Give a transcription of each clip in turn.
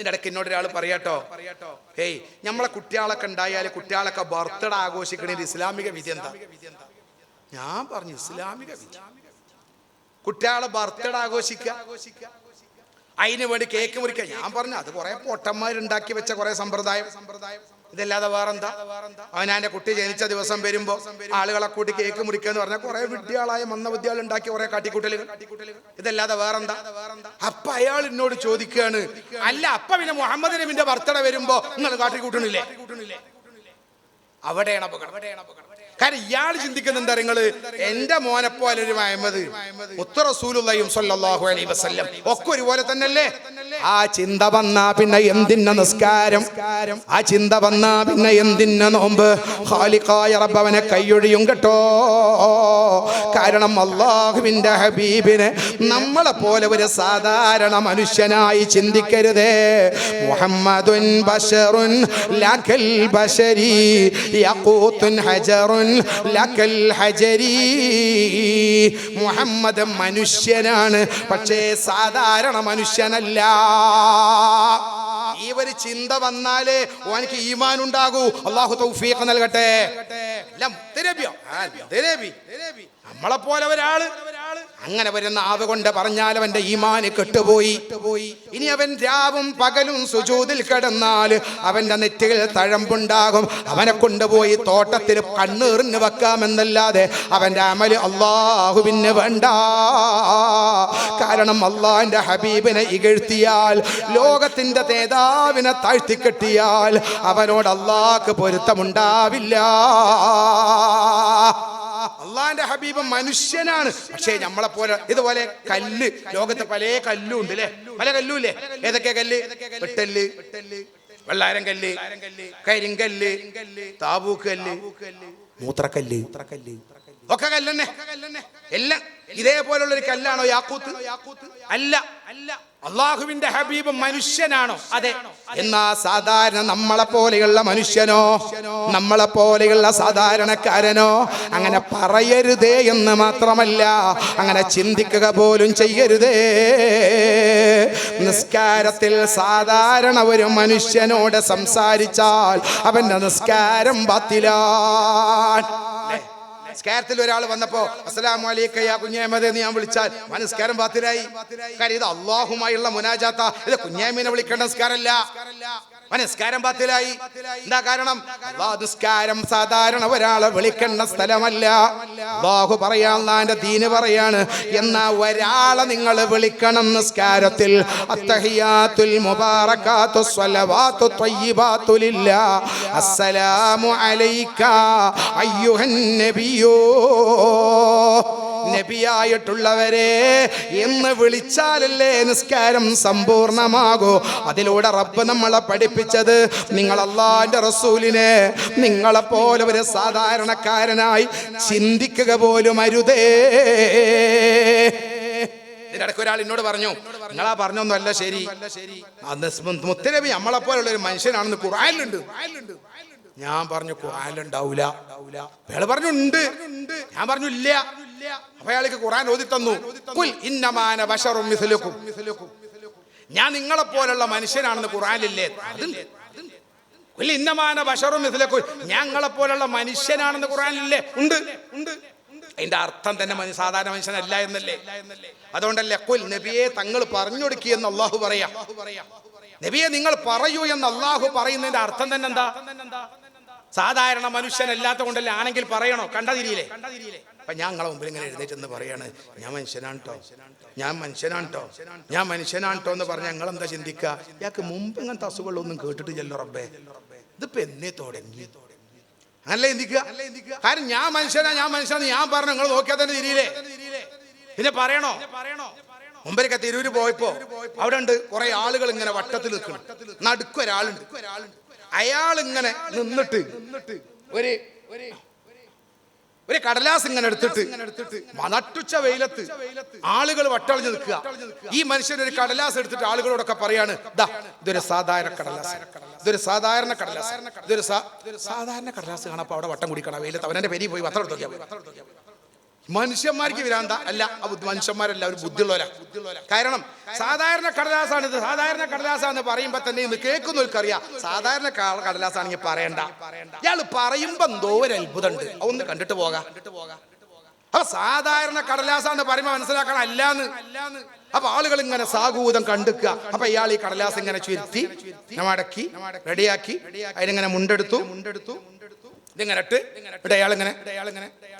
ഇതിന്റെ ഇടയ്ക്ക് എന്നോട് ഒരാൾ പറയാട്ടോ ഏയ് നമ്മളെ കുട്ടികളൊക്കെ ഉണ്ടായാൽ കുട്ടികളൊക്കെ ബർത്ത്ഡേ ആഘോഷിക്കണേൽ ഇസ്ലാമിക വിധി എന്താ? ഞാൻ പറഞ്ഞു ഇസ്ലാമിക വിധി. കുട്ടികളെ ബർത്ത്ഡേ ആഘോഷിക്കുക. അതിന് വേണ്ടി കേക്ക് മുറിക്കുക. ഞാൻ പറഞ്ഞു അത് കുറെ പൊട്ടന്മാരുണ്ടാക്കി വെച്ച കുറെ സമ്പ്രദായം സമ്പ്രദായം. ഇതല്ലാതെ വേറെന്താ? അവൻ അവനാന്റെ കുട്ടി ജനിച്ച ദിവസം വരുമ്പോ ആളുകളെ കൂട്ടി കേക്ക് മുറിക്കുക എന്ന് പറഞ്ഞാൽ കുറെ വിദ്യാളായ മന്ദവിദ്യാൾ ഉണ്ടാക്കി കുറെ കാട്ടിക്കൂട്ടലുകൾ. ഇതല്ലാതെ വേറെന്താ? അപ്പൊ അയാൾ എന്നോട് ചോദിക്കുകയാണ് അല്ല അപ്പ പിന്നെ മുഹമ്മദ് നബിന്റെ ബർത്ത്ഡേ വരുമ്പോ നിങ്ങൾ കാട്ടിക്കൂട്ടണില്ലേ? അവിടെയാണ് അപകടം. കാരണം ഇയാൾ ചിന്തിക്കുന്ന എന്താ നിങ്ങൾ? എന്റെ മോനെ പോലെ മഹമ്മദ് മുത്തറസൂലുള്ളയും സല്ലാഹു അലൈഹി വസല്ലം ഒക്കെ ഒരുപോലെ തന്നെയല്ലേ? ആ ചിന്ത വന്നാ പിന്നെ എന്തിന്ന നിസ്കാരം? ആ ചിന്ത വന്നാ പിന്നെ എന്തിന്ന നോമ്പ്? ഖാലിഖായ റബ്ബവനെ കൈയൊഴിയും കേട്ടോ. കാരണം അള്ളാഹുവിന്റെ ഹബീബിനെ നമ്മളെ പോലെ ഒരു സാധാരണ മനുഷ്യനായി ചിന്തിക്കരുതേ. മുഹമ്മദുൻ ബഷറുൻ ലഖൽ ബഷരി യഖൂത്തുൻ ഹജറുൻ ലഖൽ ഹജരി. മുഹമ്മദ് മനുഷ്യനാണ് പക്ഷേ സാധാരണ മനുഷ്യനല്ല. ഈ ഒരു ചിന്ത വന്നാലേ ഓനക്ക് ഈമാൻ ഉണ്ടാകൂ അള്ളാഹു തൗഫീഖ് നൽകട്ടെ. നമ്മളെ പോലെ ഒരാൾ അങ്ങനെ വരുന്ന ആവ് കൊണ്ട് പറഞ്ഞാൽ അവന്റെ ഈമാന് കെട്ടുപോയി. ഇനി അവൻ രാവും പകലും സുജൂതിൽ കിടന്നാൽ അവന്റെ നെറ്റുകൾ തഴമ്പുണ്ടാകും. അവനെ കൊണ്ടുപോയി തോട്ടത്തിൽ കണ്ണീറിന് വെക്കാമെന്നല്ലാതെ അവന്റെ അമൽ അള്ളാഹുവിന് വേണ്ട. കാരണം അള്ളാഹിന്റെ ഹബീബിനെ ഇകഴ്ത്തിയാൽ ലോകത്തിന്റെ നേതാവിനെ താഴ്ത്തിക്കെട്ടിയാൽ അവനോട് അള്ളാഹ്ക്ക് പൊരുത്തമുണ്ടാവില്ല. അള്ളാന്റെ ഹബീബ് മനുഷ്യനാണ്. പക്ഷേ നമ്മളെ പോലെ ഇതുപോലെ കല്ല് ലോകത്ത് പല കല്ലും ഉണ്ട് അല്ലേ പല കല്ലും ഇല്ലേ? ഏതൊക്കെ കല്ല്? വെട്ടൽ വെള്ളാരം കല്ല് കരിങ്കല്ല് താബൂക്കല്ല് മൂത്രക്കല്ല്. ഒക്കെ കല്ലെന്നെ. എല്ലാം ഇതേപോലുള്ള ഒരു കല്ലാണോ യാക്കൂത്ത്? അല്ല. അല്ല അള്ളാഹുവിന്റെ ഹബീബ് മനുഷ്യനാണോ? അതെ. എന്നാ സാധാരണ നമ്മളെ പോലെയുള്ള മനുഷ്യനോ നമ്മളെ പോലെയുള്ള സാധാരണക്കാരനോ അങ്ങനെ പറയരുതേ എന്ന് മാത്രമല്ല അങ്ങനെ ചിന്തിക്കുക പോലും ചെയ്യരുതേ. നിസ്കാരത്തിൽ സാധാരണ ഒരു മനുഷ്യനോട് സംസാരിച്ചാൽ അവന്റെ നിസ്കാരം ബാത്തിലാണ് നിസ്കാരത്തിൽ ഒരാൾ വന്നപ്പോ അസ്സലാമു അലൈക്കയ്യ കുഞ്ഞാമത് എന്ന് ഞാൻ വിളിച്ചാൽ മനസ്കാരം നിസ്കാരം ബാത്തിലായി. കാര്യം ഇത് അള്ളാഹുമായുള്ള മുനാജാത്ത. ഇത് കുഞ്ഞേമീനെ വിളിക്കേണ്ട നിസ്കാരമല്ല മനസ്കാരം നിസ്കാരം ബാത്തിലായി. എന്താ കാരണം? നിസ്കാരം സാധാരണ ഒരാളെ വിളിക്കേണ്ട സ്ഥലമല്ല. ബാഹു പറയാൻ ദീന് പറയാണ് എന്നാ ഒരാളെ നിങ്ങൾ വിളിക്കണം നിസ്കാരത്തിൽ. അസ്സലാമു അലൈക അയ്യുഹൻ നബിയോ നബിയായിട്ടുള്ളവരെ എന്ന് വിളിച്ചാലല്ലേ നിസ്കാരം സമ്പൂർണമാകൂ? അതിലൂടെ റബ്ബ് നമ്മളെ പഠിപ്പിച്ചത് നിങ്ങൾ അള്ളാന്റെ റസൂലിനെ. നിങ്ങളെ പോലെ ഒരു സാധാരണക്കാരനായി ചിന്തിക്കുക പോലും അരുതേ. ഇതിനിടയ്ക്ക് ഒരാൾ എന്നോട് പറഞ്ഞു നിങ്ങളാ പറഞ്ഞൊന്നും അല്ല ശരി. മുത്തരവി നമ്മളെ പോലുള്ള ഒരു മനുഷ്യനാണെന്ന് ഖുറാനിലുണ്ട് ഞാൻ പറഞ്ഞു ഖുറാനിലുണ്ടാവൂല അയാൾ പറഞ്ഞു ഉണ്ട് ഞാൻ പറഞ്ഞു ഇല്ല അയാൾക്ക് ഖുറാൻ ഓതി തന്നു ഇന്നമാന ബഷറും മിസലുക്കും. ഞാൻ നിങ്ങളെ പോലുള്ള മനുഷ്യനാണെന്ന് ഖുറാനില്ലേ അതുണ്ട്. ഇന്നമാന ബഷറും മിസ്ലുക്കും. ഞങ്ങളെ പോലുള്ള മനുഷ്യനാണെന്ന് ഖുറാനില്ലേ ഉണ്ട്. ഉണ്ട് അതിന്റെ അർത്ഥം തന്നെ സാധാരണ മനുഷ്യനല്ല എന്നല്ലേ? അതുകൊണ്ടല്ലേ കുൽ നബിയെ തങ്ങൾ പറഞ്ഞു കൊടുക്കിയെന്ന് അള്ളാഹു പറയാ. നബിയെ നിങ്ങൾ പറയൂ എന്ന് അള്ളാഹു പറയുന്നതിന്റെ അർത്ഥം തന്നെ എന്താ? സാധാരണ മനുഷ്യനല്ലാത്ത കൊണ്ടല്ലേ ആണെങ്കിൽ പറയണോ? കണ്ടതിരിയില്ലേ? അപ്പൊ ഞാൻ നിങ്ങളെ മുമ്പിൽ ഇങ്ങനെ എഴുന്നേറ്റ് എന്ന് പറയാണ്. ഞാൻ മനുഷ്യനാണ് കേട്ടോ ഞാൻ മനുഷ്യനാണ് കേട്ടോ ഞാൻ മനുഷ്യനാണ് കേട്ടോ എന്ന് പറഞ്ഞ ഞങ്ങൾ എന്താ ചിന്തിക്കുക ഇയാൾക്ക് മുമ്പ് ഇങ്ങനത്തെ അസുഖങ്ങളൊന്നും കേട്ടിട്ട് ചെല്ലോ റബ്ബേ. ഇതിപ്പോ എന്നേ തുടങ്ങി അല്ല ചിന്തിക്കുക കാരണം ഞാൻ മനുഷ്യനാ ഞാൻ മനുഷ്യനാ ഞാൻ പറഞ്ഞു നിങ്ങൾ നോക്കിയാൽ തന്നെ തിരിയില്ലേ പിന്നെ പറയണോ? മുമ്പൊക്കെ തിരൂര് പോയപ്പോ അവിടെ ഉണ്ട് കുറെ ആളുകൾ ഇങ്ങനെ വട്ടത്തിൽ നിൽക്കണം. നടുക്കൊരാളുണ്ട് അയാൾ ഇങ്ങനെ നിന്നിട്ട് ഒരു ഒരു കടലാസ് ഇങ്ങനെ എടുത്തിട്ട് നട്ടുച്ച വെയിലത്ത് ആളുകൾ വട്ടളിഞ്ഞ് നിൽക്കുക. ഈ മനുഷ്യൻ ഒരു കടലാസ് എടുത്തിട്ട് ആളുകളോടൊക്കെ പറയാണ് ദാ ഇതൊരു സാധാരണ കടലാസ്. ഇതൊരു സാധാരണ കടലാസ്. ഇതൊരു സാധാരണ കടലാസ് കാണാപ്പോ അവിടെ വട്ടം കുടിക്കണം. വെയിലത്ത് അവനെ പെരി പോയി പത്രം എടുത്ത് നോക്കിയാ മതി. മനുഷ്യന്മാർക്ക് വിരാന്ത. അല്ല മനുഷ്യന്മാരല്ല ഒരു ബുദ്ധിയുള്ളവരാ. കാരണം സാധാരണ കടലാസാണ് ഇത് സാധാരണ കടലാസാന്ന് പറയുമ്പോ തന്നെ ഇന്ന് കേൾക്കുന്നവർക്കറിയാം സാധാരണ കടലാസാണെങ്കിൽ പറയണ്ട. ഇയാൾ പറയുമ്പോ എന്തോ ഒരു അത്ഭുതമുണ്ട്. ഒന്ന് കണ്ടിട്ട് പോകാം. അപ്പൊ സാധാരണ കടലാസാന്ന് പറയുമ്പോ മനസ്സിലാക്കണം അല്ലാന്ന്. അപ്പൊ ആളുകൾ ഇങ്ങനെ സാഗൂതം കണ്ടുക്കുക അപ്പൊ ഇയാൾ ഈ കടലാസ് ഇങ്ങനെ ചുരുത്തി മടക്കി റെഡിയാക്കി അതിനിങ്ങനെ മുണ്ടെടുത്തു മുണ്ടെടുത്തു. അയാളിങ്ങനെ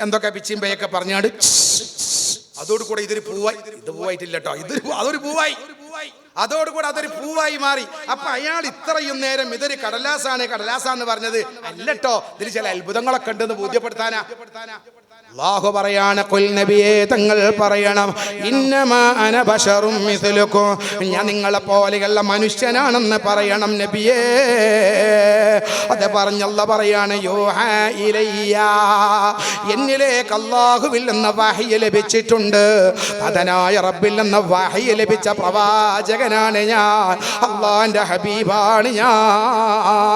എന്തൊക്കെ പിച്ചിയും പേയൊക്കെ പറഞ്ഞാണ് അതോടുകൂടെ ഇതൊരു പൂവായി. ഇത് പൂവായിട്ടില്ല കേട്ടോ ഇതൊരു അതൊരു പൂവായി. അതോടുകൂടെ അതൊരു പൂവായി മാറി. അപ്പൊ അയാൾ ഇത്രയും നേരം ഇതൊരു കടലാസാണ്. കടലാസാന്ന് പറഞ്ഞത് അല്ലട്ടോ. ഇതിൽ ചില അത്ഭുതങ്ങളൊക്കെ ഉണ്ടെന്ന് ബോധ്യപ്പെടുത്താനാ. അള്ളാഹു പറയാണ് കൊൽ നബിയെ തങ്ങൾ പറയണം. ഇന്നമാ അന ബശറും മിഥുലുക്കും ഞാൻ നിങ്ങളെ പോലെയുള്ള മനുഷ്യനാണെന്ന് പറയണം നബിയേ. അത് പറഞ്ഞല്ല പറയാണ് യോഹ ഇലയ്യ. എന്നിലേക്ക് അള്ളാഹുവിൽ എന്ന വാഹിയ ലഭിച്ചിട്ടുണ്ട്. അതനായ റബ്ബിൽ എന്ന വാഹിയ ലഭിച്ച പ്രവാചകനാണ് ഞാൻ. അള്ളാഹിന്റെ ഹബീബാണ് ഞാൻ.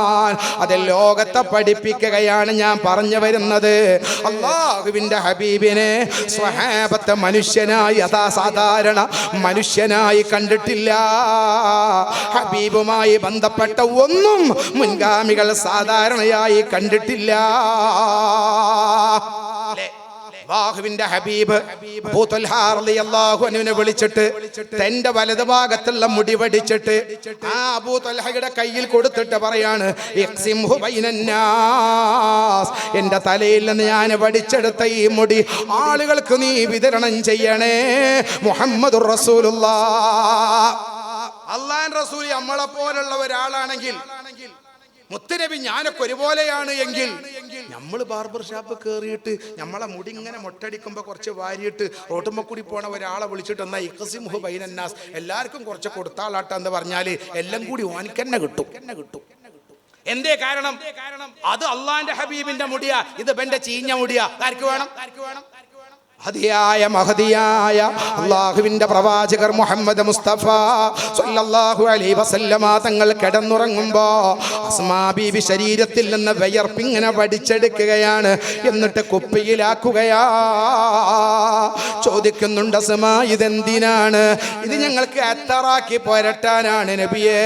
അത് ലോകത്തെ പഠിപ്പിക്കുകയാണ് ഞാൻ പറഞ്ഞു വരുന്നത്. അള്ളാഹുവിന്റെ ഹബീബിനെ സ്വഹാബത്തെ മനുഷ്യനായി അതാ സാധാരണ മനുഷ്യനായി കണ്ടിട്ടില്ല. ഹബീബുമായി ബന്ധപ്പെട്ട ഒന്നും മുൻഗാമികൾ സാധാരണയായി കണ്ടിട്ടില്ല. അള്ളാഹുവിന്റെ ഹബീബ് അൻഹുവിനെ വിളിച്ചിട്ട് തന്റെ വലതു ഭാഗത്തുള്ള മുടി വടിച്ചിട്ട് ആ അബൂ തൽഹയുടെ കയ്യിൽ കൊടുത്തിട്ട് പറയാണ് എന്റെ തലയിൽ നിന്ന് ഞാൻ പഠിച്ചെടുത്ത ഈ മുടി ആളുകൾക്ക് നീ വിതരണം ചെയ്യണേ മുഹമ്മദ് റസൂലുള്ള. അള്ളാൻ റസൂൽ നമ്മളെ പോലുള്ള ഒരാളാണെങ്കിൽ മുത്തനബി ഞാനൊക്കെ ഒരുപോലെയാണ് എങ്കിൽ നമ്മൾ ബാർബർ ഷാപ്പ് കയറിയിട്ട് നമ്മളെ മുടി ഇങ്ങനെ മൊട്ടടിക്കുമ്പോൾ കുറച്ച് വാരിയിട്ട് റോട്ടുമ്പ കൂടി പോണ ഒരാളെ വിളിച്ചിട്ട് എന്നാ ഇഖസിമുഹു ബൈനന്നാസ് എല്ലാവർക്കും കുറച്ച് കൊടുത്താളാട്ട എന്ന് പറഞ്ഞാൽ എല്ലാം കൂടി ഓനിക്കെന്നെ കിട്ടും. എന്നെ കിട്ടും. എന്തേ കാരണം? അത് അള്ളാന്റെ ഹബീബിന്റെ മുടിയാ ഇത് ബന്റെ ചീഞ്ഞ മുടിയാ. ആർക്ക് വേണം? ആർക്ക് വേണം? ഹദിയായ മഹദിയായ അള്ളാഹുവിന്റെ പ്രവാചകർ മുഹമ്മദ് മുസ്തഫ സല്ലല്ലാഹു അലൈഹി വസല്ലമ തങ്ങൾ കിടന്നുറങ്ങുമ്പോൾ അസ്മാ ബീബി ശരീരത്തിൽ നിന്ന് വയർപ്പിങ്ങനെ വടിച്ചെടുക്കുകയാണ്. എന്നിട്ട് കുപ്പിയിലാക്കുകയാ. ചോദിക്കുന്നുണ്ട് അസ്മാ ഇതെന്തിനാണ്? ഇത് ഞങ്ങൾക്ക് അത്തറാക്കി പോരട്ടാനാണ് നബിയേ.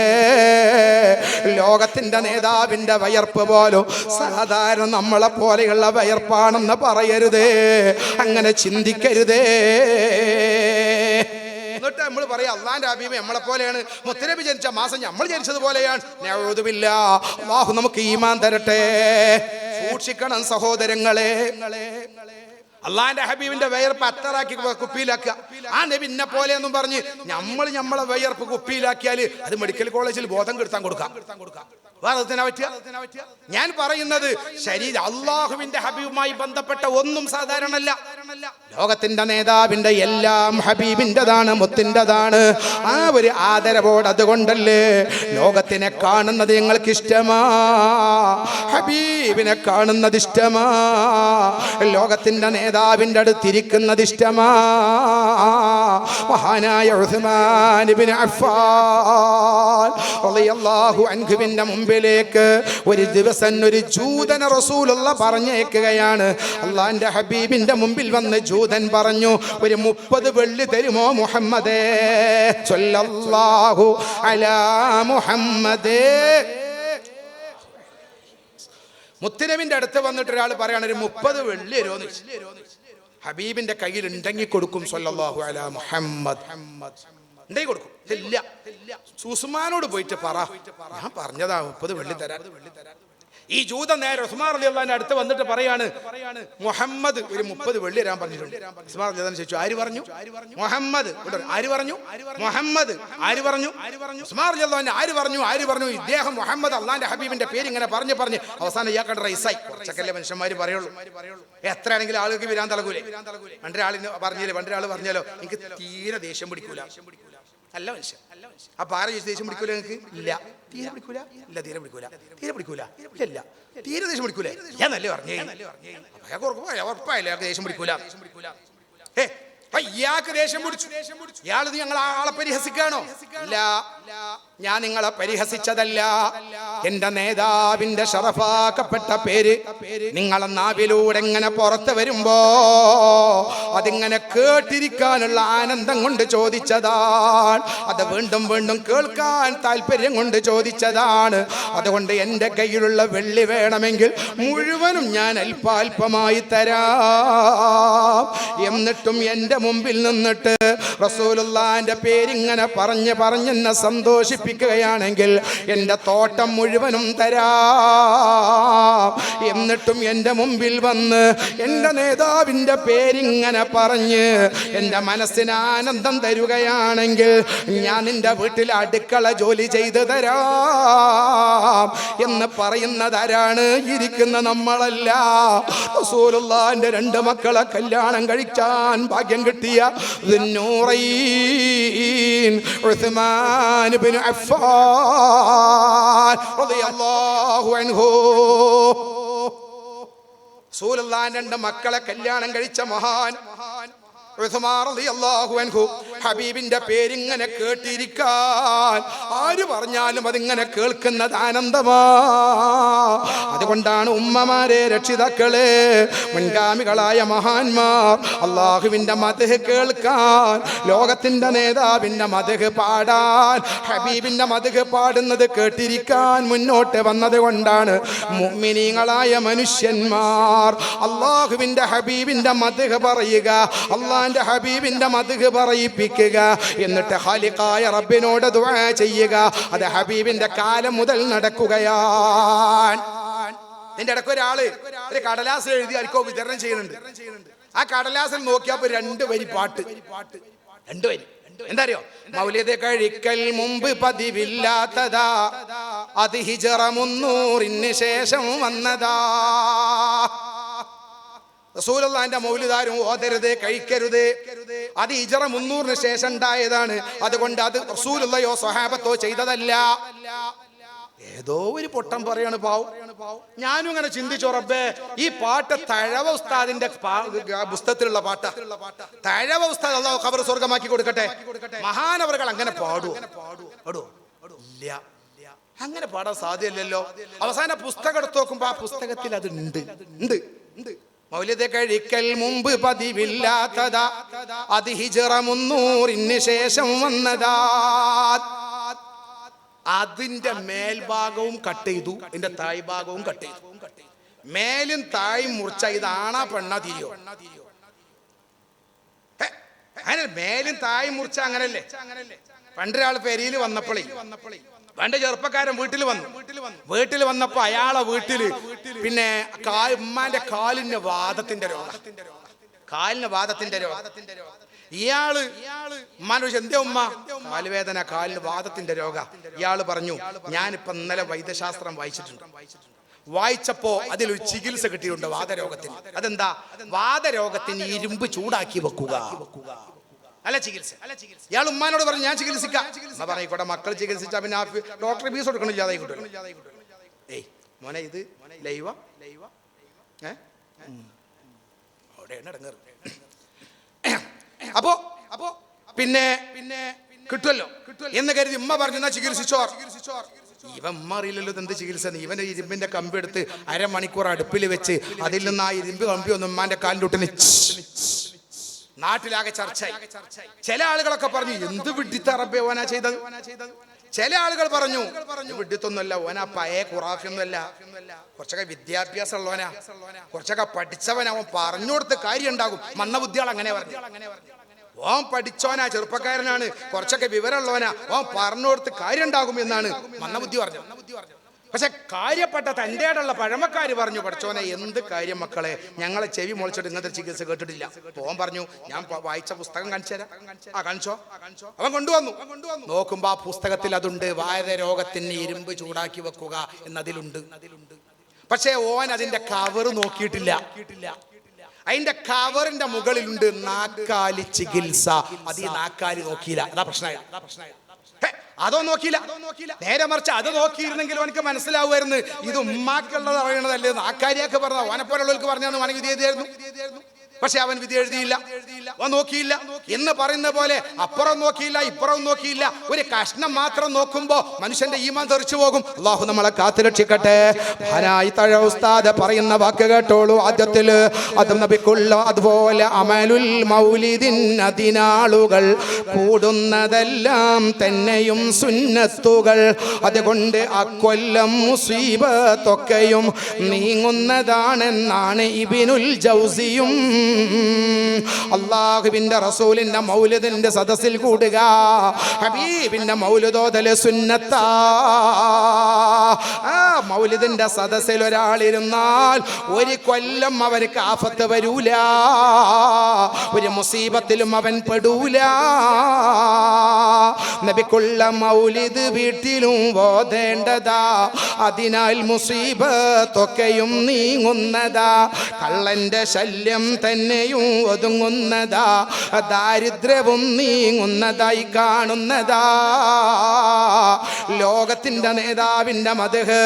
ലോകത്തിന്റെ നേതാവിന്റെ വയർപ്പ് പോലും സാധാരണ നമ്മളെ പോലെയുള്ള വയർപ്പാണെന്ന് പറയരുത്. അങ്ങനെ ചിന്തിക്കരുതേ. എന്നിട്ട് നമ്മൾ പറയാം അള്ളാന്റെ അബീബ് നമ്മളെ പോലെയാണ്. മുത്തനബി ജനിച്ച മാസം നമ്മൾ ജനിച്ചത് പോലെയാണ്. ഞാഴുതുമില്ല അള്ളാഹു നമുക്ക് ഈമാൻ തരട്ടെ. സൂക്ഷിക്കണം സഹോദരങ്ങളെ. അള്ളാന്റെ ഹബീബിന്റെ വയർപ്പ് അത്തറാക്കി കുപ്പിയിലാക്കുക. ആ നബി പോലെ എന്നും പറഞ്ഞ് നമ്മൾ നമ്മളെ വയർപ്പ് കുപ്പിയിലാക്കിയാൽ അത് മെഡിക്കൽ കോളേജിൽ ബോധം കെടുത്താൻ കൊടുക്കാം കൊടുക്കാം. ഞാൻ പറയുന്നത് ശരീര അള്ളാഹുവിന്റെ ഹബീബുമായി ബന്ധപ്പെട്ട ഒന്നും സാധാരണല്ല. ലോകത്തിന്റെ നേതാവിന്റെ എല്ലാം ഹബീബിന്റെതാണ് മുത്തിന്റെതാണ് ആ ഒരു ആദരവോട് അതുകൊണ്ടല്ലേ ലോകത്തിനെ കാണുന്നത് ഞങ്ങൾക്ക് ഇഷ്ടമാ. ഹബീബിനെ കാണുന്നത് ഇഷ്ടമാ. ലോകത്തിന്റെ നേതാവിന്റെ അടുത്തിരിക്കുന്നത് ഇഷ്ടമാ. മഹാനായ ഉസ്മാൻ ഇബ്നു അഫ്ഫാൻ റളിയല്ലാഹു അൻഹുവിന്റെ മുമ്പിലേക്ക് ഒരു ദിവസം ഒരു ജൂതന റസൂലുള്ള പറഞ്ഞേക്കുകയാണ്. അള്ളാന്റെ ഹബീബിന്റെ മുമ്പിൽ വന്ന് ജൂതൻ പറഞ്ഞു ഒരു മുപ്പത് വെള്ളി തരുമോ മുഹമ്മദേ? സ്വല്ലല്ലാഹു അലാ മുഹമ്മദേ. മുത്തനബിന്റെ അടുത്ത് വന്നിട്ട് ഒരാൾ പറയാണ് ഒരു മുപ്പത് വെള്ളി തരുമോ ഹബീബിന്റെ കയ്യിൽ ഉണ്ടെങ്കിൽ കൊടുക്കും സല്ലല്ലാഹു അലാ മുഹമ്മദ്. ഉണ്ടെങ്കിൽ കൊടുക്കും. ഇല്ല. സുസ്മാനോട് പോയിട്ട് പറ. ഞാൻ പറഞ്ഞതാ മുപ്പത് വെള്ളി തരാൻ. ഈ ജൂത നേരെ ഉസ്മാൻ അലി അള്ളാന്റെ അടുത്ത് വന്നിട്ട് പറയാണ് മുഹമ്മദ് ഒരു മുപ്പത് വെള്ളി തരാൻ പറഞ്ഞിട്ടുണ്ട്. ഉസ്മാൻ അലി ചോദിച്ചു ആര് പറഞ്ഞു? മുഹമ്മദ്. ആര് പറഞ്ഞു? മുഹമ്മദ്. ആര് പറഞ്ഞു? ഉസ്മാൻ അലി അള്ളഹാൻ ആര് പറഞ്ഞു? ആര് പറഞ്ഞു? ഇദ്ദേഹം മുഹമ്മദ് അള്ളാന്റെ ഹബീബിന്റെ പേര് ഇങ്ങനെ പറഞ്ഞു പറഞ്ഞ് അവസാനം ഇയാൾക്കണ്ട റൈസായി കുറച്ചൊക്കെ മനുഷ്യന്മാര് പറയുള്ളൂ. എത്ര ആണെങ്കിലും ആളുകൾക്ക് വിരാൻ തലകൂലേ. പണ്ടൊരാളിന് പറഞ്ഞില്ലേ പണ്ടൊരാൾ പറഞ്ഞാലോ എനിക്ക് തീരെ ദേഷ്യം പിടിക്കൂല. അല്ല മനുഷ്യൻ. അപ്പൊ ആരെ ചോദിച്ചു ദേഷ്യം പിടിക്കൂല നിങ്ങൾക്ക് ഇല്ല. തീരെ പിടിക്കൂല? ഇല്ല. തീരെ പിടിക്കൂല. തീരെ പിടിക്കൂല. ഇല്ല തീരെ ദേഷ്യം പിടിക്കൂല? ഞാൻ നല്ല പറഞ്ഞേ. അയാൾക്ക് ഉറപ്പ് അയാൾ ഉറപ്പായില്ല അയാൾക്ക് ദേഷ്യം പിടിക്കൂല. ഏ ഇയാൾക്ക് ദേഷ്യം പിടിച്ചു. ഇയാൾ ഞങ്ങൾ ആളെ പരിഹസിക്കാണോ ഇല്ല. ഞാൻ നിങ്ങളെ പരിഹസിച്ചതല്ല. എന്റെ നേതാവിന്റെ ഷറഫാക്കപ്പെട്ട പേര് നിങ്ങളെ നാവിലൂടെ എങ്ങനെ പുറത്ത് വരുമ്പോ അതിങ്ങനെ കേട്ടിരിക്കാനുള്ള ആനന്ദം കൊണ്ട് ചോദിച്ചതാണ്. അത് വീണ്ടും വീണ്ടും കേൾക്കാൻ താല്പര്യം കൊണ്ട് ചോദിച്ചതാണ്. അതുകൊണ്ട് എന്റെ കയ്യിലുള്ള വെള്ളി വേണമെങ്കിൽ മുഴുവനും ഞാൻ അല്പാൽപമായി തരാം. എന്നിട്ടും എന്റെ മുമ്പിൽ നിന്നിട്ട് റസൂലുള്ളാന്റെ പേരിങ്ങനെ പറഞ്ഞ് പറഞ്ഞെന്നെ സന്തോഷിപ്പിക്കുകയാണെങ്കിൽ എന്റെ തോട്ടം മുഴുവനും തരാം. എന്നിട്ടും എന്റെ മുമ്പിൽ വന്ന് എന്റെ നേതാവിന്റെ പേരിങ്ങനെ പറഞ്ഞ് എന്റെ മനസ്സിന് ആനന്ദം തരുകയാണെങ്കിൽ ഞാൻ നിന്റെ വീട്ടിൽ അടുക്കള ജോലി ചെയ്ത് തരാം എന്ന് പറയുന്നതാരാണ്? ഇരിക്കുന്ന നമ്മളല്ല. റസൂലുള്ളാന്റെ രണ്ട് മക്കളെ കല്യാണം കഴിക്കാൻ ഭാഗ്യം കിട്ടിയ സൂലല്ലാൻ രണ്ട് മക്കളെ കല്യാണം കഴിച്ച മഹാൻ അൻഹു ഹബീബിന്റെ പേരിങ്ങനെ കേട്ടിരിക്കാൻ. ആര് പറഞ്ഞാലും അതിങ്ങനെ കേൾക്കുന്നത് ആനന്ദമാ. അതുകൊണ്ടാണ് ഉമ്മമാരെ രക്ഷിതാക്കളെ മുൻഗാമികളായ മഹാന്മാർ അള്ളാഹുവിന്റെ മതഹ് കേൾക്കാൻ ലോകത്തിന്റെ നേതാവിന്റെ മതഹ് പാടാൻ ഹബീബിന്റെ മതഹ് പാടുന്നത് കേട്ടിരിക്കാൻ മുന്നോട്ട് വന്നത് കൊണ്ടാണ് മുഅ്മിനീങ്ങളായ മനുഷ്യന്മാർ അള്ളാഹുവിന്റെ ഹബീബിന്റെ മതഹ് പറയുക. അള്ളാന്റെ ഹബീബിന്റെ മതുക് പറയിപ്പിക്കുക. എന്നിട്ട് ഖാലിഖായ റബ്ബിനോട് ദുആ ചെയ്യുക. അത് ഹബീബിന്റെ കാലം മുതൽ നടക്കുകയാണ്. എന്റെ ഇടയ്ക്ക് ഒരാൾ ഒരു കടലാസ് എഴുതി ആർക്കോ വിതരണം ചെയ്യുന്നുണ്ട്. ആ കടലാസിൽ നോക്കിയപ്പോ രണ്ട് വരി പാട്ട്. രണ്ട് വരി. എന്തറിയോ? മൗലിയത് കഴിക്കൽ മുമ്പ് പതിവില്ലാത്തതാ. അത് ഹിജറ മുന്നൂറിന് ശേഷം വന്നതാ. റസൂലുള്ളാന്റെ മൗലിദാരും ഓതരുത് കഴിക്കരുത്. അത് ഇജറ മുന്നൂറിന് ശേഷം ഉണ്ടായതാണ്. അതുകൊണ്ട് അത് റസൂലുള്ളയോ സ്വഹാബത്തോ ചെയ്തതല്ല. ഏതോ ഒരു പൊട്ടം പറയാണ് പാവം. ഞാനും ഇങ്ങനെ ചിന്തിച്ചു റബ്ബേ ഈ പാട്ട് തഴവ ഉസ്താദിന്റെ പുസ്തകത്തിലുള്ള പാട്ട. തഴവ ഉസ്താദ് അള്ളാഹു ഖബർ സ്വർഗമാക്കി കൊടുക്കട്ടെ. മഹാനവറുകൾ അങ്ങനെ പാടുവോ? പാടൂ ഇല്ല. അങ്ങനെ പാടാൻ സാധ്യമല്ലല്ലോ അവസാന പുസ്തകം എടുത്ത് നോക്കുമ്പോ ആ പുസ്തകത്തിൽ അത് ഉണ്ട്. ഉണ്ട്. ഉണ്ട്. മൗല്യത കഴിക്കൽ മുമ്പ് പതിവില്ലാത്തതാ. അത് ഹിജറ മുന്നൂറിന് ശേഷം വന്നതാ. അതിന്റെ മേൽഭാഗവും കട്ട് ചെയ്തു. അതിന്റെ താഴ്ഭാഗവും കട്ട് ചെയ്തു. മേലും തായും മുറിച്ച ഇതാണാ പെണ്ണ തിരിയോ? അങ്ങനെ മേലും തായും മുറിച്ച അങ്ങനല്ലേ? പണ്ടൊരാൾ പെരിയിൽ വന്നപ്പോഴേ പണ്ട് ചെറുപ്പക്കാരൻ വീട്ടിൽ വന്നു. വീട്ടിൽ വന്നപ്പോ അയാളെ വീട്ടിൽ പിന്നെ ഉമ്മാന്റെ കാലിന് വാദത്തിന്റെ രോഗം. കാലിന് വാദത്തിന്റെ രോഗം. ഇയാൾ മനുഷ്യ എന്തേ ഉമ്മ? കാലുവേദന കാലിന് വാദത്തിന്റെ രോഗ. ഇയാൾ പറഞ്ഞു ഞാനിപ്പോ ഇന്നലെ വൈദ്യശാസ്ത്രം വായിച്ചിട്ടുണ്ട്. വായിച്ചപ്പോ അതിലൊരു ചികിത്സ കിട്ടിയിട്ടുണ്ട് വാദരോഗത്തിന്. അതെന്താ? വാദരോഗത്തിന് ഇരുമ്പ് ചൂടാക്കി വെക്കുക. അല്ല ചികിത്സ. അല്ല ചികിത്സ ഇയാൾ ഉമ്മാനോട് പറഞ്ഞു ഞാൻ ചികിത്സിക്കാം. പറയിക്കോട്ടെ മക്കൾ ചികിത്സിച്ചാ പിന്നെ ഡോക്ടർ ഫീസ് കൊടുക്കണില്ല അതായി ഏയ് മോനെ ഇത് ലൈവ? ലൈവ ഏ അപ്പോ അപ്പോ പിന്നെ പിന്നെ കിട്ടുമല്ലോ എന്ന് കരുതി ഉമ്മ പറഞ്ഞു "എന്നാ ചികിത്സിച്ചോ? ഇവൻ ഉമ്മ അറിയില്ലല്ലോ എന്ത് ചികിത്സ. ഇവന്റെ ഇരുമ്പിന്റെ കമ്പി എടുത്ത് അരമണിക്കൂർ അടുപ്പിൽ വെച്ച് അതിൽ നിന്ന് ആ ഇരുമ്പ് കമ്പി ഒന്ന് ഉമ്മാന്റെ കാലിലൊട്ടിന് നാട്ടിലാകെ ചർച്ചയായി. ചില ആളുകളൊക്കെ പറഞ്ഞു എന്ത് വിഡിത്തറബേ ഓനാ ചെയ്തത്? ചില ആളുകൾ പറഞ്ഞു വിഡിത്തൊന്നുമല്ല ഓനാ പഴയ കുറാഫിയൊന്നുമല്ല കുറച്ചൊക്കെ വിദ്യാഭ്യാസം ഉള്ളവനാ കുറച്ചൊക്കെ പഠിച്ചവൻ അവൻ പറഞ്ഞു കൊടുത്ത് കാര്യം ഉണ്ടാകും. മന്ദബുദ്ധികൾ അങ്ങനെ പറഞ്ഞു. ഓൻ പഠിച്ചോനാ ചെറുപ്പക്കാരനാണ്. കുറച്ചൊക്കെ വിവരമുള്ളവനാ. ഓൻ പറഞ്ഞു കൊടുത്ത് കാര്യം ഉണ്ടാകും എന്നാണ് മന്ദബുദ്ധി പറഞ്ഞു പക്ഷെ കാര്യപ്പെട്ട തന്റെ ആടുള്ള പഴമക്കാർ പറഞ്ഞു പഠിച്ചോനെ എന്ത് കാര്യം മക്കളെ? ഞങ്ങളെ ചെവി മുളച്ചിട്ട് ഇങ്ങനത്തെ ചികിത്സ കേട്ടിട്ടില്ല. ഓൻ പറഞ്ഞു ഞാൻ വായിച്ച പുസ്തകം കാണിച്ചു തരാം. ആ കാണിച്ചോ? അവൻ കൊണ്ടുവന്നു. നോക്കുമ്പോ ആ പുസ്തകത്തിൽ അതുണ്ട് വായത രോഗത്തിന് ഇരുമ്പ് ചൂടാക്കി വെക്കുക എന്നതിലുണ്ട്. പക്ഷേ ഓൻ അതിന്റെ കവർ നോക്കിയിട്ടില്ല. അതിന്റെ കവറിന്റെ മുകളിലുണ്ട് നാക്കാലി ചികിത്സ. അത് നാക്കാലി നോക്കിയില്ല. അതാ പ്രശ്നമായി ഹെ, അതോ നോക്കിയില്ല. നേരെ മറിച്ച് അത് നോക്കിയിരുന്നെങ്കിൽ അവനക്ക് മനസ്സിലാവുമായിരുന്നു ഇത് ഉമ്മാക്കുള്ളത് അറിയണതല്ലേ ആക്കാരിയൊക്കെ പറഞ്ഞ ഓനെപ്പോലുള്ളവർക്ക് പറഞ്ഞു വേണമെങ്കിൽ വിധി എഴുതിയായിരുന്നു. പക്ഷെ അവൻ വിധി എഴുതിയില്ല. അവൻ നോക്കിയില്ല. എന്ന് പറയുന്ന പോലെ അപ്പുറം നോക്കിയില്ല ഇപ്പുറം നോക്കിയില്ല. ഒരു കഷ്ണം മാത്രം നോക്കുമ്പോ മനുഷ്യന്റെ ഈമാൻ തെറിച്ചു പോകും. അള്ളാഹു നമ്മളെ കാത്തു രക്ഷിക്കട്ടെ. മഹാനായി തഴ ഉസ്താദ് പറയുന്ന വാക്ക് കേട്ടോളൂ ആദ്യത്തിൽ അത് നബിക്കുള്ള അതുപോലെ അമലുൽ മൗലിദിൻ അതിനാളുകൾ കൂടുന്നതെല്ലാം തന്നെയും സുന്നത്തുകൾ. അതുകൊണ്ട് അക്കൊല്ലം മുസീബത്തൊക്കെയും നീങ്ങുന്നതാണെന്നാണ് ഇബിനുൽ ജൗസിയും. അള്ളാഹുവിന്റെ റസൂലിന്റെ മൗലിദിന്റെ സദസ്സിൽ കൂടുക. ഹബീബിന്റെ മൗലിദോതൽ സുന്നത്ത. ആ മൗലിദിന്റെ സദസ്സിൽ ഒരാളിരുന്നാൽ ഒരു കൊല്ലം അവർക്ക് ആഫത്ത് വരൂല. ഒരു മുസീബത്തിലും അവൻ പെടൂല. നബിക്കുള്ള മൗലിദ് വീട്ടിലും ഓതേണ്ടതാ. അതിനാൽ മുസീബത്തൊക്കെയും നീങ്ങുന്നതാ. കള്ളന്റെ ശല്യം തന്നെയും ഒതുങ്ങുന്നതാ. ദാരിദ്ര്യവും നീങ്ങുന്നതായി കാണുന്നതാ. ലോകത്തിന്റെ നേതാവിന്റെ മതഹ്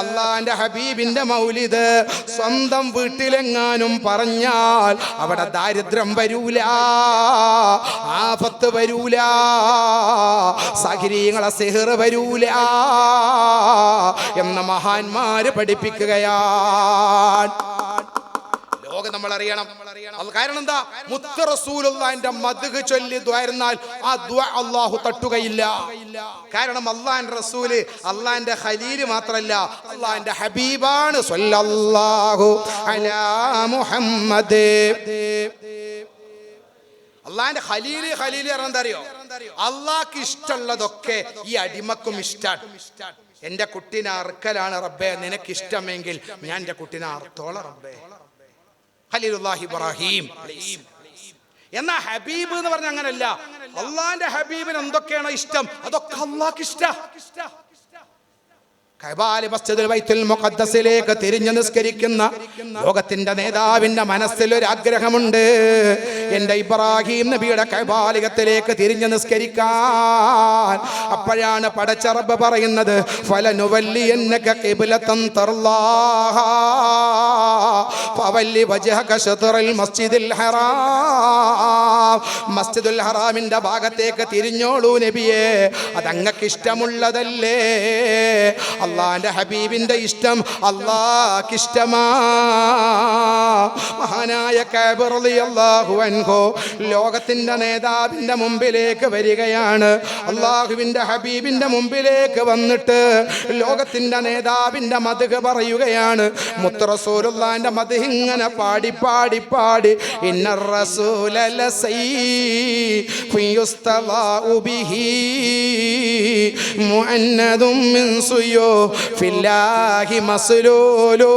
അള്ളാന്റെ ഹബീബിന്റെ മൗലിദ് സ്വന്തം വീട്ടിലെങ്ങാനും പറഞ്ഞാൽ അവിടെ ദാരിദ്ര്യം വരൂല ആപത്ത് വരൂല സഹിരീങ്ങളെ സിഹർ വരൂല എന്ന മഹാന്മാര് പഠിപ്പിക്കുകയാണ്. ലോകം നമ്മൾ അറിയണം അത് കാരണം എന്താ? മുത്ത റസൂലുള്ളാന്റെ ചൊല്ലി ദ്വാരുന്നാൽ ആ ദ്വാ അള്ളാഹു തട്ടുകയില്ല. കാരണം അള്ളാൻ റസൂൽ അള്ളാന്റെ ഖലീൽ മാത്രല്ല അള്ളാന്റെ ഹബീബാണ് അലാ മുഹമ്മദ്. അള്ളാന്റെ ഖലീൽ ഖലീൽ അറിയോ? അള്ളാഹ്ക്ക് ഇഷ്ടമുള്ളതൊക്കെ ഈ അടിമക്കും ഇഷ്ടാണ്. എന്റെ കുട്ടിനെ അറുക്കലാണ് റബ്ബേ നിനക്ക് ഇഷ്ടമെങ്കിൽ ഞാൻ എന്റെ കുട്ടിനെ അറുത്തോളാം റബ്ബേ. ഇബ്രാഹിം. എന്നാ ഹബീബ് എന്ന് പറഞ്ഞ അങ്ങനല്ല. അള്ളാന്റെ ഹബീബിന് എന്തൊക്കെയാണോ ഇഷ്ടം? അതൊക്കെ അള്ളാഹ്ക്ക് ഇഷ്ട കൈബാലി മസ്ജിദുൽ ബൈത്തുൽ മുഖദ്ദസിലേക്ക് തിരിഞ്ഞു നിസ്കരിക്കുന്ന ലോകത്തിന്റെ നേതാവിന്റെ മനസ്സിൽ ഒരു ആഗ്രഹമുണ്ട് എന്റെ ഇബ്രാഹിം നബിയുടെ കൈബാലികത്തിലേക്ക് തിരിഞ്ഞു നിസ്കരിക്കാൻ അപ്പോഴാണ് പടച്ചറബ് പറയുന്നത് ഫവല്ലി വജഹക മസ്ജിദുൽ ഹറാം. മസ്ജിദുൽ ഹറാമിന്റെ ഭാഗത്തേക്ക് തിരിഞ്ഞോളൂ നബിയെ അതങ്ങക്ക് ഇഷ്ടമുള്ളതല്ലേ അള്ളാന്റെ ഹബീബിന്റെ ഇഷ്ടം അള്ളാഹ്ക്ക് ഇഷ്ടമാ മഹാനായ അൻഹോ ലോകത്തിന്റെ നേതാവിന്റെ മുമ്പിലേക്ക് വരികയാണ്. അള്ളാഹുവിന്റെ ഹബീബിന്റെ മുമ്പിലേക്ക് വന്നിട്ട് ലോകത്തിന്റെ നേതാവിന്റെ മതുക പറയുകയാണ്. മുത്തറസൂലുള്ളാന്റെ മത് ഇങ്ങനെ പാടി പാടി പാടി ഇന്ന റസൂല ബിഹി മുഅന്നദും മിൻ സുയോ ഫില്ലാഹി മസ്ലൂലോ.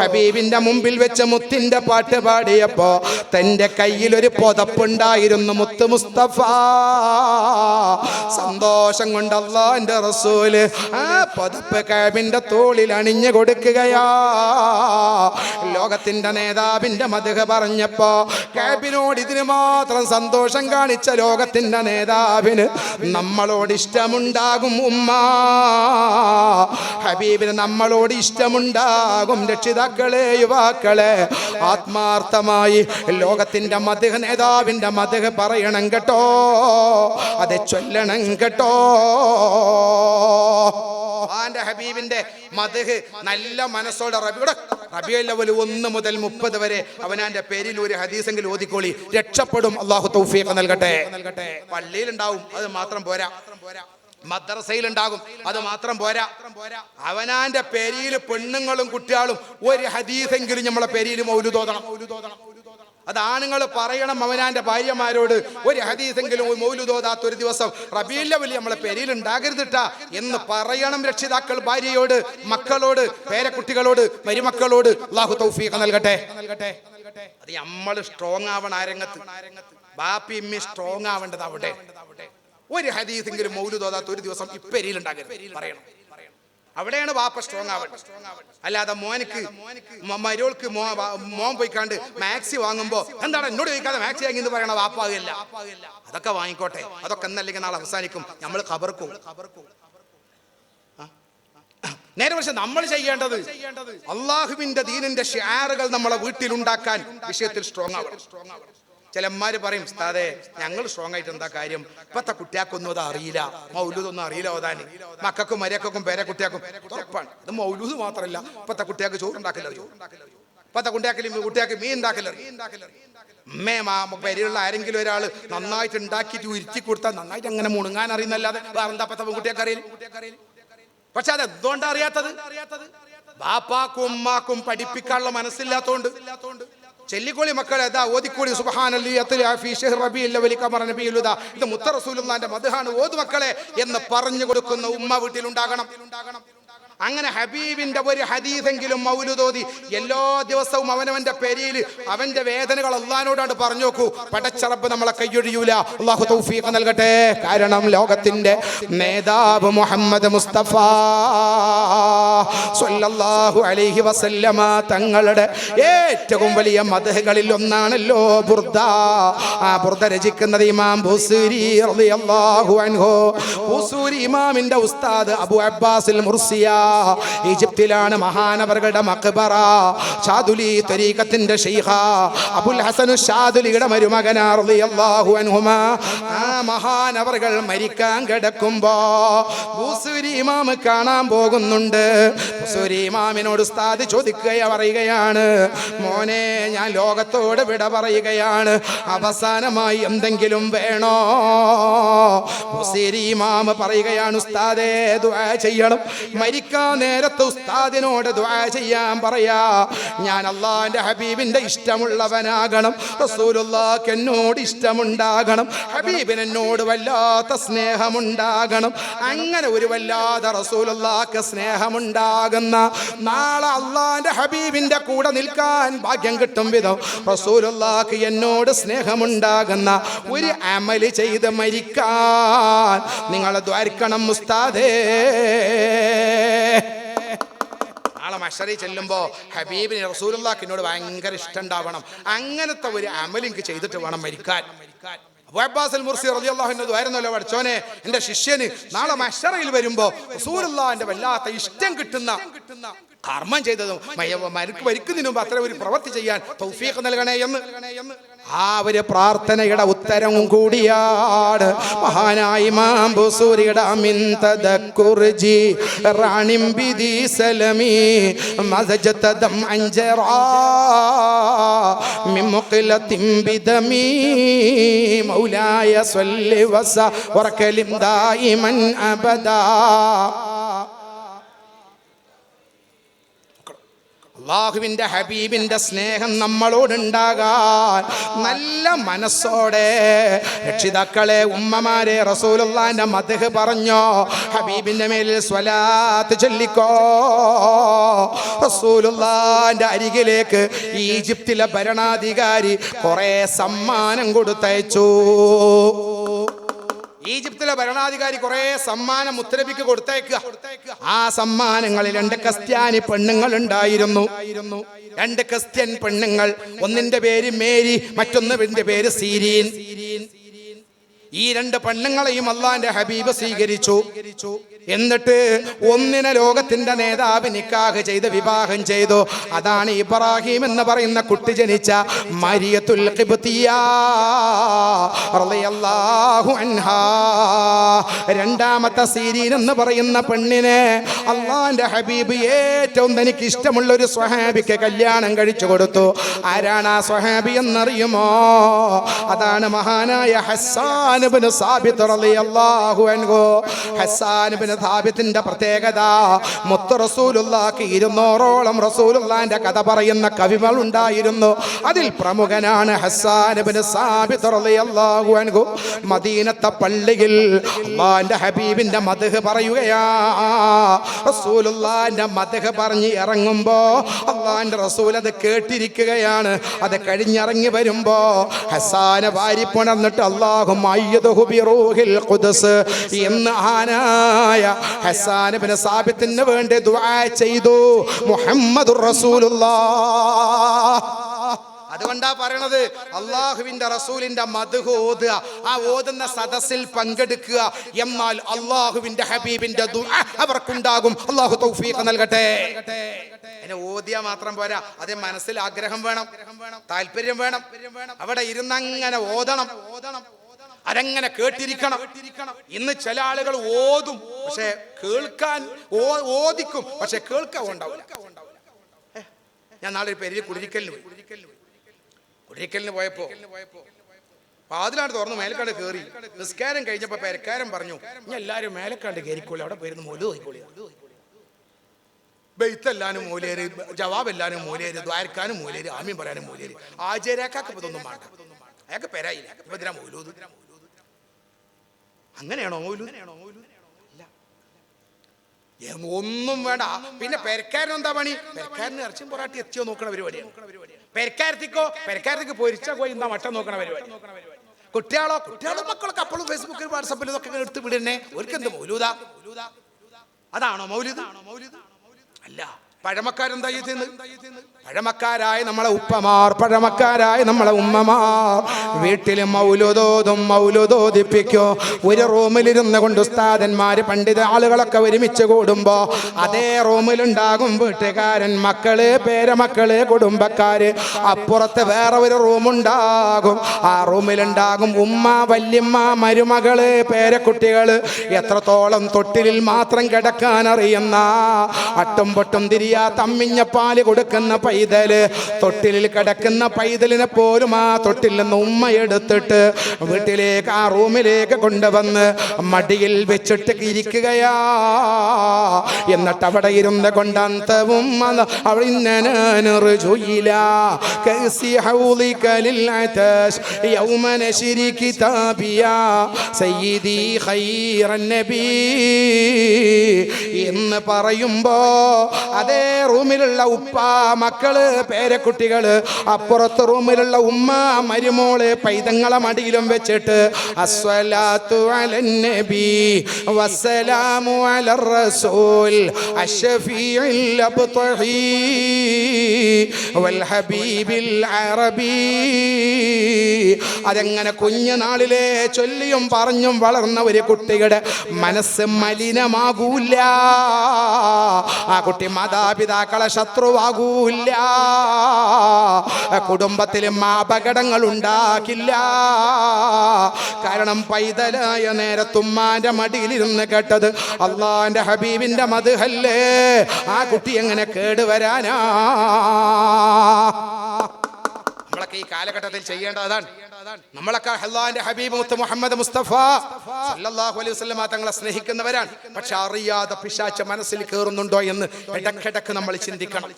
ഹബീബിന്റെ മുമ്പിൽ വെച്ച് മുത്തിന്റെ പാട്ട് പാടിയപ്പോ തന്റെ കയ്യിൽ ഒരു പുതപ്പുണ്ടായിരുന്നു മുത്ത് മുസ്തഫ. സന്തോഷം കൊണ്ട് അള്ളാന്റെ റസൂൽ ആ പുതപ്പ് കാബിന്റെ തോളിൽ അണിഞ്ഞു കൊടുക്കുകയാ. ലോകത്തിന്റെ നേതാവിന്റെ മധുക പറഞ്ഞപ്പോ കാബിനോട് ഇതിന് മാത്രം സന്തോഷം കാണിച്ച ലോകത്തിന്റെ നേതാവിന് നമ്മളോട് ഇഷ്ടമുണ്ടാകും ഉമ്മ. ഹബീബിന് നമ്മളോട് ഇഷ്ടമുണ്ടാകും രക്ഷിതാക്കളെ യുവാക്കളെ. ആത്മാർത്ഥമായി ലോകത്തിന്റെ മധുക നേതാവിന്റെ മധുക പറയണം കേട്ടോ. അതെ ചൊല്ലണം കേട്ടോ. ആന്റെ ഹബീബിന്റെ മതഹ് നല്ല മനസ്സോടെ റബിയുടെ റബിയ ലെവൽ ഒന്ന് മുതൽ മുപ്പത് വരെ അവനാന്റെ പേരിൽ ഒരു ഹദീസെങ്കിൽ ഓതിക്കോളി. രക്ഷപ്പെടും. അള്ളാഹു തൗഫീഖ് നൽകട്ടെ. പള്ളിയിൽ ഉണ്ടാവും അത് മാത്രം പോരാ. മദ്രസയിൽ ഉണ്ടാകും അത് മാത്രം പോരാ. അവനാന്റെ പെരിയിൽ പെണ്ണുങ്ങളും കുട്ടികളും ഒരു ഹദീസെങ്കിലും നമ്മളെ പെരിയിൽ മൗലുതോതണം അത് ആണുങ്ങൾ പറയണം അവനാന്റെ ഭാര്യമാരോട്. ഒരു ഹദീസെങ്കിലും മൗലുതോതാത്ത ഒരു ദിവസം റബീല വലിയ നമ്മളെ പെരിയിൽ ഉണ്ടാകരുതിട്ട എന്ന് പറയണം രക്ഷിതാക്കൾ ഭാര്യയോട് മക്കളോട് പേരക്കുട്ടികളോട് മരുമക്കളോട്. അള്ളാഹു തൗഫീഖ് നൽകട്ടെ. അത് നമ്മൾ സ്ട്രോങ് ആവണ ആ രംഗത്ത്. ബാപ്പി ഇമ്മി സ്ട്രോങ് ആവേണ്ടത് അവിടെ. ഒരു ഹദീസെങ്കിലും മൗലുതോതാത്ത ഒരു ദിവസം ഇപ്പേരിൽ ഉണ്ടാകരുത്. പറയണം. അവിടെയാണ് വാപ്പ സ്ട്രോങ് ആവുന്നത് അല്ലാതെ മോനക്ക് മരോൾക്ക് മോൻ പോയിക്കാണ്ട് മാക്സി വാങ്ങുമ്പോ എന്താണ് എന്നോട് ചോദിക്കാതെ മാക്സി വാങ്ങി എന്ന് പറയണ വാപ്പാകില്ല അതൊക്കെ വാങ്ങിക്കോട്ടെ. അതൊക്കെ എന്നല്ലെങ്കിൽ നാളെ അവസാനിക്കും. നമ്മൾ കബർക്കും നേരെ പക്ഷെ നമ്മൾ ചെയ്യേണ്ടത് അള്ളാഹുവിന്റെ ദീനിന്റെ ഷെയറുകൾ നമ്മളെ വീട്ടിലുണ്ടാക്കാൻ വിഷയത്തിൽ സ്ട്രോങ് ആവണം. ചിലന്മാര് പറയും ഉസ്താദെ ഞങ്ങൾ സ്ട്രോങ് ആയിട്ട് എന്താ കാര്യം? ഇപ്പത്തെ കുട്ടിയാക്കൊന്നും അത് അറിയില്ല. മൗലൂദൊന്നും അറിയില്ല ഓതാൻ മക്കൾക്കും മരക്കും പേരെ കുട്ടിയാക്കും. ഉറപ്പാണ്. ഇത് മൗലൂദ് മാത്രമല്ല ഇപ്പത്തെ കുട്ടിയാക്ക് ചോറുണ്ടാക്കില്ല ഇപ്പത്തെ കുട്ടിയാക്കി കുട്ടിയാക്ക് മീൻ ഉണ്ടാക്കില്ല അമ്മേ മാ പേരിലുള്ള ആരെങ്കിലും ഒരാൾ നന്നായിട്ട് ഉണ്ടാക്കിയിട്ട് ഉരുത്തി കൊടുത്താൽ നന്നായിട്ട് അങ്ങനെ മുണുങ്ങാൻ അറിയുന്നല്ലാതെ വേറെ എന്താ പത്ത കുട്ടിയൊക്കെ അറിയില്ല പക്ഷെ അത് എന്തുകൊണ്ടാ അറിയാത്തത്? ബാപ്പാക്കും ഉമ്മാക്കും പഠിപ്പിക്കാനുള്ള മനസ്സില്ലാത്തോണ്ട്. ചെല്ലിക്കോളി മക്കളെ ഏതാ ഓതിക്കോളി സുബ്ഹാനല്ലി അത്ലി ഫീ ഷഹ്ർ റബീഉൽ അവ്വൽ കമർ നബിയുൽ ഹുദാ ഇത് മുത്ത റസൂലുള്ളാഹിന്റെ മദ്ഹാണ്. ഓതു മക്കളെ എന്ന് പറഞ്ഞു കൊടുക്കുന്ന ഉമ്മ വീട്ടിലുണ്ടാകണം. അങ്ങനെ ഹബീബിന്റെ ഒരു ഹദീസെങ്കിലും മൗലുദോതി എല്ലാ ദിവസവും അവനവന്റെ പെരിയിൽ അവന്റെ വേദനകൾ അള്ളഹാനോടാണ് പറഞ്ഞു നോക്കൂ. പടച്ചറപ്പ് നമ്മളെ കൈയൊഴിയൂല. അള്ളാഹു തൗഫീഖ് നൽകട്ടെ. കാരണം ലോകത്തിന്റെ നേതാവ് മുഹമ്മദ് മുസ്തഫ സ്വല്ലല്ലാഹു അലൈഹി വസല്ലമ തങ്ങളുടെ ഏറ്റവും വലിയ മതകളിൽ ഒന്നാണല്ലോ ബുർദ. ആ ബുർദ രചിക്കുന്നത് ഇമാം ബുസൂരി റളിയല്ലാഹു അൻഹു. ബുസൂരി ഇമാമിന്റെ ഉസ്താദ് അബു അബ്ബാസിൽ മുർസിയ. ഈജിപ്തിലാണ് മഹാനവറുകളുടെ മക്ബറ. ഷാദുലി തരീഖത്തിന്റെ ഷെയ്ഖ. അബുൽ ഹസനു ഷാദുലിയുടെ അർദിയല്ലാഹു അൻഹുമ. ആ മഹാനവറുകൾ മരിക്കാൻ കിടക്കുമ്പോ ഭൂസൂരി ഇമാം കാണാൻ പോകുന്നുണ്ട്. ഭൂസൂരി ഇമാമിനോട് ഉസ്താദ് ചോദിക്കുക പറയുകയാണ് മോനെ ഞാൻ ലോകത്തോട് വിട പറയുകയാണ്. അവസാനമായി എന്തെങ്കിലും വേണോ? ഭൂസൂരി ഇമാം പറയുകയാണ് ഉസ്താദേ ദുആ ചെയ്യണം. മരിക്കാൻ നേരത്ത് ഉസ്താദിനോട് ദുആ ചെയ്യാൻ പറയാ ഞാൻ അള്ളാഹിന്റെ ഹബീബിന്റെ ഇഷ്ടമുള്ളവനാകണം റസൂലുള്ളാഹിക്ക് എന്നോട് ഇഷ്ടമുണ്ടാകണം ഹബീബിന് എന്നോട് വല്ലാത്ത സ്നേഹമുണ്ടാകണം അങ്ങനെ ഒരു വല്ലാതെ റസൂലുള്ളാഹിക്ക് സ്നേഹമുണ്ടാകുന്ന നാളെ അള്ളാഹിന്റെ ഹബീബിന്റെ കൂടെ നിൽക്കാൻ ഭാഗ്യം കിട്ടും വിധം റസൂലുള്ളാഹിക്ക് എന്നോട് സ്നേഹമുണ്ടാകുന്ന ഒരു അമൽ ചെയ്ത് മരിക്കാൻ നിങ്ങൾ ദ്വാരിക്കണം മുസ്താദേ മഷറി ചെല്ലുമ്പോൾ ഹബീബിന് റസൂലുള്ളാഹിക്ക് എന്നോട് ഭയങ്കര ഇഷ്ടം ഉണ്ടാവണം അങ്ങനത്തെ ഒരു അമലിങ്ക് ചെയ്തിട്ട് വേണം മരിക്കാൻ. അബൂ അബ്ബാസ് മുർസി റളിയല്ലാഹു പഠിച്ചോനെ എന്റെ ശിഷ്യന് നാളെ മഷറയിൽ വരുമ്പോൾ റസൂലുള്ളാഹിന്റെ വല്ലാത്ത ഇഷ്ടം കിട്ടുന്ന കർമ്മം ചെയ്തതും മരുക്ക് മരിക്കുന്നതിന് മുമ്പ് അത്ര ഒരു പ്രവൃത്തി ചെയ്യാൻ തൗഫീഖ് നൽകണേ എന്ന്. ആ ഒരു പ്രാർത്ഥനയുടെ ഉത്തരവും കൂടിയാണ് മഹാനായി മാമ്പുസൂരിയുടെ അമിന്തദക്കുറിജി റാണിംബിദി സലമി. മദജതദം അഞ്ചറാ. മിമുഖിലത്തിം ബിദമി. മൗലായ സ്വല്ലി വസ. ദായി മൻ അബദാ. അള്ളാഹുവിന്റെ ഹബീബിന്റെ സ്നേഹം നമ്മളോടുണ്ടാകാൻ നല്ല മനസ്സോടെ രക്ഷിതാക്കളെ ഉമ്മമാരെ റസൂലുള്ളാന്റെ മദ്ഹ് പറഞ്ഞോ ഹബീബിന്റെ മേലിൽ സ്വലാത്ത് ചൊല്ലിക്കോ. റസൂലുള്ളാന്റെ അരികിലേക്ക് ഈജിപ്തിലെ ഭരണാധികാരി കുറേ സമ്മാനം കൊടുത്തയച്ചു. ഈജിപ്തിലെ ഭരണാധികാരി കുറെ സമ്മാനം മുത്തലബിക്ക് കൊടുത്തേക്കുക. ആ സമ്മാനങ്ങളിൽ രണ്ട് ക്രിസ്ത്യാനി പെണ്ണുങ്ങൾ ഉണ്ടായിരുന്നു രണ്ട് ക്രിസ്ത്യൻ പെണ്ണുങ്ങൾ. ഒന്നിന്റെ പേര് മേരി മറ്റൊന്നിന്റെ പേര് സീരീൻ. ഈ രണ്ട് പെണ്ണുങ്ങളെയും അള്ളാന്റെ ഹബീബ് സ്വീകരിച്ചു. എന്നിട്ട് ഒന്നിനെ ലോകത്തിന്റെ നേതാവ് നിക്കാഹ് ചെയ്ത് വിവാഹം ചെയ്തു. അതാണ് ഇബ്രാഹിം എന്ന് പറയുന്ന കുട്ടി ജനിച്ച മരിയത്തുൽ രണ്ടാമത്തെ സീരീൻ എന്ന് പറയുന്ന പെണ്ണിനെ അള്ളാന്റെ ഹബീബ് ഏറ്റവും തനിക്ക് ഇഷ്ടമുള്ള ഒരു സ്വഹാബിക്ക് കല്യാണം കഴിച്ചു കൊടുത്തു. ആരാണ് ആ സ്വഹാബി എന്നറിയുമോ? അതാണ് മഹാനായ ഹസ്സാൻ ഇബ്നു സാബിത്ത് റളിയല്ലാഹു അൻഹു. ഹസ്സാൻ ഇബ്നു സാബിത്തിന്റെ പ്രത്യേകത മുത്ത് റസൂലുള്ളാഹിക്ക് ഇരുന്നൂറോളം റസൂലുള്ളാന്റെ കഥ പറയുന്ന കവികൾ ഉണ്ടായിരുന്നു. അതിൽ പ്രമുഖനാണ് ഹസ്സാൻ ഇബ്നു സാബിത്ത് റളിയല്ലാഹു അൻഹു. മദീനത്തെ പള്ളിയിൽ അള്ളാന്റെ ഹബീബിന്റെ മദ്ഹ് പറയുകയാ. റസൂലുള്ളാന്റെ മദ്ഹ് പറഞ്ഞ് ഇറങ്ങുമ്പോ അള്ളാന്റെ റസൂൽ അത് കേട്ടിരിക്കുകയാണ്. അത് കഴിഞ്ഞിറങ്ങി വരുമ്പോ ഹസാന വാരിപ്പുണർന്നിട്ട് അള്ളാഹു മയ്യദുഹു ബിറൂഹിൽ ഖുദ്സ്. എന്ന് ആനായ ഹസാൻ ഇബ്നു സാബിത്തിന് വേണ്ടി ദുആ ചെയ്തു. മുഹമ്മദുർ റസൂലുള്ളാഹ്. അതുകൊണ്ടാ പറയണത് അള്ളാഹുവിന്റെ റസൂലിന്റെ മധു ഓതുക. ആ ഓതുന്ന സദസ്സിൽ പങ്കെടുക്കുക. എന്നാൽ അള്ളാഹുവിന്റെ ഹബീബിന്റെ അവർക്കുണ്ടാകും. അള്ളാഹു തൗഫീഖ് നൽകട്ടെ. ഓതിയാ മാത്രം പോരാ. അതേ മനസ്സിൽ ആഗ്രഹം വേണം. താല്പര്യം വേണം. അവിടെ ഇരുന്നങ്ങനെ ഓതണം ഓതണം. അരങ്ങനെ കേട്ടിരിക്കണം. ഇന്ന് ചില ആളുകൾ ഓതും. പക്ഷെ കേൾക്കാൻ ഓദിക്കും പക്ഷെ കേൾക്കാൻ ഉണ്ടാവില്ല. ഞാൻ നാളെ ഒരു പേരിൽ കുടിരിക്കലിന് കുടിരിക്കലിന് പോയപ്പോ വാതിലാണ് തുറന്ന് മേലക്കാട് കയറി നിസ്കാരം കഴിഞ്ഞപ്പോ പെരക്കാരൻ പറഞ്ഞു ഇനി എല്ലാരും മേലക്കാണ്ട് കയറിക്കോളി അവിടെ പോയിരുന്ന് മൊലു നോക്കിക്കോളി ബെയ്ത്തെല്ലാനും മൂലേര് ജവാബെല്ലാനും മൂലേര് ദ്വാരക്കാനും മൂലേര് ആമ്യം പറയാനും മൂലേര്. ആചാര്യാക്കാക്ക് അയാൾക്ക് പെരായില്ല. ഇപ്പൊ ഇതിനാ മൗലൂദ്. അങ്ങനെയാണോ ഇല്ല. ഒന്നും വേണ്ട. പിന്നെ പെരക്കാരൻ എന്താ പണി? പെരക്കാരന് ഇറച്ചി പൊറാട്ടി എത്തിയോ നോക്കണ പരിപാടിയാണ് പെരക്കാരത്തിക്കോ? പെരക്കാരത്തിക്ക് പൊരിച്ച പോയി എന്താ മട്ടം നോക്കണ പരിപാടി. കുട്ടികളോ കുട്ടികളും മക്കളൊക്കെ അപ്പോഴും ഫേസ്ബുക്കിൽ വാട്സപ്പിൽ ഇതൊക്കെ എടുത്ത് വിടുന്നേ ഒരിക്കെന്ത് അതാണോ മൗലിദ്? അല്ല. പഴമക്കാരെന്താ ചെയ്യുന്നത് പഴമക്കാരായ നമ്മളെ ഉപ്പമാർ പഴമക്കാരായ നമ്മളെ ഉമ്മമാർ. വീട്ടിൽ മൗലുതോതും മൗലുതോതിപ്പിക്കോ ഒരു റൂമിലിരുന്ന് കൊണ്ട് ഉസ്താദന്മാര് പണ്ഡിത ആളുകളൊക്കെ ഒരുമിച്ച് കൂടുമ്പോ അതേ റൂമിലുണ്ടാകും വീട്ടുകാരൻ മക്കൾ പേരമക്കൾ കുടുംബക്കാര്. അപ്പുറത്ത് വേറെ ഒരു റൂമുണ്ടാകും. ആ റൂമിലുണ്ടാകും ഉമ്മ വല്യമ്മ മരുമകൾ പേരക്കുട്ടികൾ. എത്രത്തോളം തൊട്ടിലിൽ മാത്രം കിടക്കാൻ അറിയുന്ന അട്ടും പൊട്ടും തിരിയാ തമ്മിഞ്ഞ പാല് കൊടുക്കുന്ന പൈതല് തൊട്ടിലിൽ കിടക്കുന്ന പൈതലിനെ പോലും ആ തൊട്ടിൽ നിന്ന് ഉമ്മ എടുത്തിട്ട് വീട്ടിലേക്ക് ആ റൂമിലേക്ക് കൊണ്ടുവന്ന് മടിയിൽ വെച്ചിട്ട് ഇരിക്കുകയാ എന്നിട്ട് അവിടെ ഇരുന്ന് കൊണ്ട് അന്തവും يوم نشر كتابيا سيدي خير النبي എന്ന് പറയുമ്പോ അതേ റൂമിലുള്ള ഉപ്പ മക്കൾ പേരക്കുട്ടികൾ അപ്പുറത്ത് റൂമിലുള്ള ഉമ്മ മരുമോൾ പൈതങ്ങളെ മടിയിലും വെച്ചിട്ട് അസ്വലാത്തു അലൻ നബി വസ്സലാമു അലർ റസൂൽ അഷ്ഫീഇൽ അബ്തഹി വൽ ഹബീബിൽ അറബി. അതെങ്ങനെ കുഞ്ഞുനാളിലെ ചൊല്ലിയും പറഞ്ഞും വളർന്ന ഒരു കുട്ടിയുടെ മനസ്സ് മലിനമാകൂല. ആ കുട്ടി മാതാപിതാക്കളെ ശത്രുവാകൂല്ല. കുടുംബത്തിലും അപകടങ്ങൾ ഉണ്ടാക്കില്ല കാരണം പൈതലായ നേരത്തുമ്മാന്റെ മടിയിലിരുന്ന് കേട്ടത് അള്ളാന്റെ ഹബീബിന്റെ മധുഹല്ലേ? ആ കുട്ടി എങ്ങനെ കേടുവരാനാ? നമ്മളൊക്കെ ഈ കാലഘട്ടത്തിൽ ചെയ്യേണ്ടതാണ് നമ്മളൊക്കെ അള്ളാഹിന്റെ ഹബീബ് മുത്ത് മുഹമ്മദ് മുസ്തഫ സല്ലല്ലാഹു അലൈഹി വസല്ലമ തങ്ങളെ സ്നേഹിക്കുന്നവരാണ്. പക്ഷെ അറിയാതെ പിശാച്ച മനസ്സിൽ കയറുന്നുണ്ടോ എന്ന് ഇടക്കിടക്ക് നമ്മൾ ചിന്തിക്കണം.